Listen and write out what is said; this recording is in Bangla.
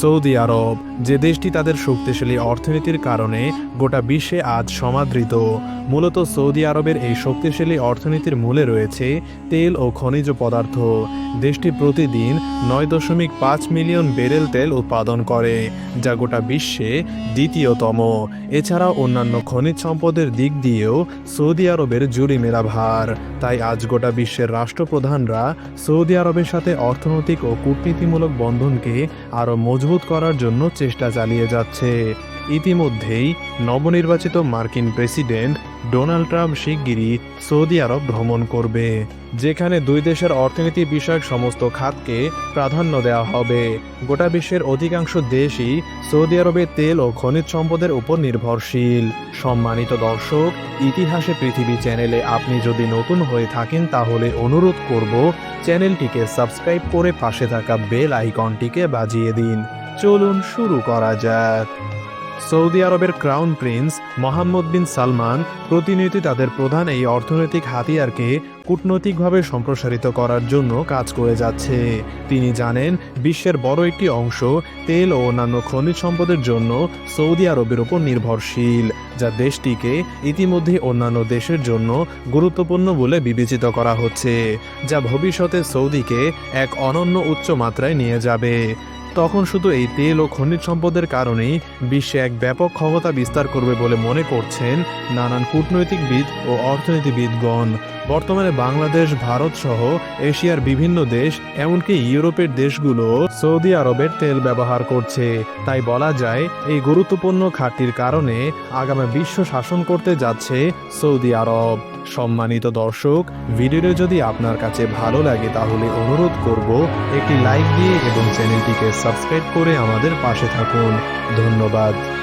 সৌদি আরব, যে দেশটি তাদের শক্তিশালী অর্থনীতির কারণে গোটা বিশ্বে আজ সমাদৃত। মূলত সৌদি আরবের এই শক্তিশালী অর্থনীতির মূলে রয়েছে তেল ও খনিজ পদার্থ। দেশটি প্রতিদিন নয় দশমিক পাঁচ মিলিয়ন বেরেল তেল উৎপাদন করে, যা গোটা বিশ্বে দ্বিতীয়তম। এছাড়াও অন্যান্য খনিজ সম্পদের দিক দিয়েও সৌদি আরবের জুড়ি মেলা ভার তাই আজ গোটা বিশ্বের রাষ্ট্রপ্রধানরা সৌদি আরবের সাথে অর্থনৈতিক ও কূটনীতিমূলক বন্ধনকে আরও মজবুত করার জন্য চেষ্টা চালিয়ে যাচ্ছে। ইতিমধ্যেই নবনির্বাচিত মার্কিন প্রেসিডেন্ট ডোনাল্ড ট্রাম্প শিগগিরই সৌদি আরব ভ্রমণ করবে, যেখানে দুই দেশের অর্থনীতি বিষয়ক সমস্ত খাতকে প্রাধান্য দেওয়া হবে। গোটা বিশ্বের অধিকাংশ দেশই সৌদি আরবের তেল ও খনিজ সম্পদের উপর নির্ভরশীল। সম্মানিত দর্শক, ইতিহাসে পৃথিবী চ্যানেলে আপনি যদি নতুন হয়ে থাকেন, তাহলে অনুরোধ করব চ্যানেলটিকে সাবস্ক্রাইব করে পাশে থাকা বেল আইকনটিকে বাজিয়ে দিন। চলুন শুরু করা যাক। সৌদি আরবের crown prince Mohammed bin Salman প্রতিনিয়ত তাদের প্রধান এই অর্থনৈতিক হাতিয়ারকে কূটনৈতিকভাবে সম্প্রসারিত করার জন্য কাজ করে যাচ্ছে। তিনি জানেন, বিশ্বের বড় একটি অংশ তেল ও অন্যান্য খনিজ সম্পদের জন্য সৌদি আরবের উপর নির্ভরশীল, যা দেশটিকে ইতিমধ্যে অন্যান্য দেশের জন্য গুরুত্বপূর্ণ বলে বিবেচিত করা হচ্ছে, যা ভবিষ্যতে সৌদিকে এক অনন্য উচ্চ মাত্রায় নিয়ে যাবে। তখন শুধু এই তেল ও খনিজ সম্পদের কারণেই বিশ্বে এক ব্যাপক ক্ষমতা বিস্তার করবে বলে মনে করছেন নানান কূটনৈতিকবিদ ও অর্থনীতিবিদগণ। বর্তমানে বাংলাদেশ, ভারত সহ এশিয়ার বিভিন্ন দেশ, এমনকি ইউরোপের দেশগুলো সৌদি আরবের তেল ব্যবহার করছে। তাই বলা যায়, এই গুরুত্বপূর্ণ খাতটির কারণে আগামী বিশ্ব শাসন করতে যাচ্ছে সৌদি আরব। সম্মানিত দর্শক, ভিডিওটি যদি আপনার কাছে ভালো লাগে তাহলে অনুরোধ করব একটি লাইক দিয়ে এবং চ্যানেলটিকে সাবস্ক্রাইব করে আমাদের পাশে থাকুন। ধন্যবাদ।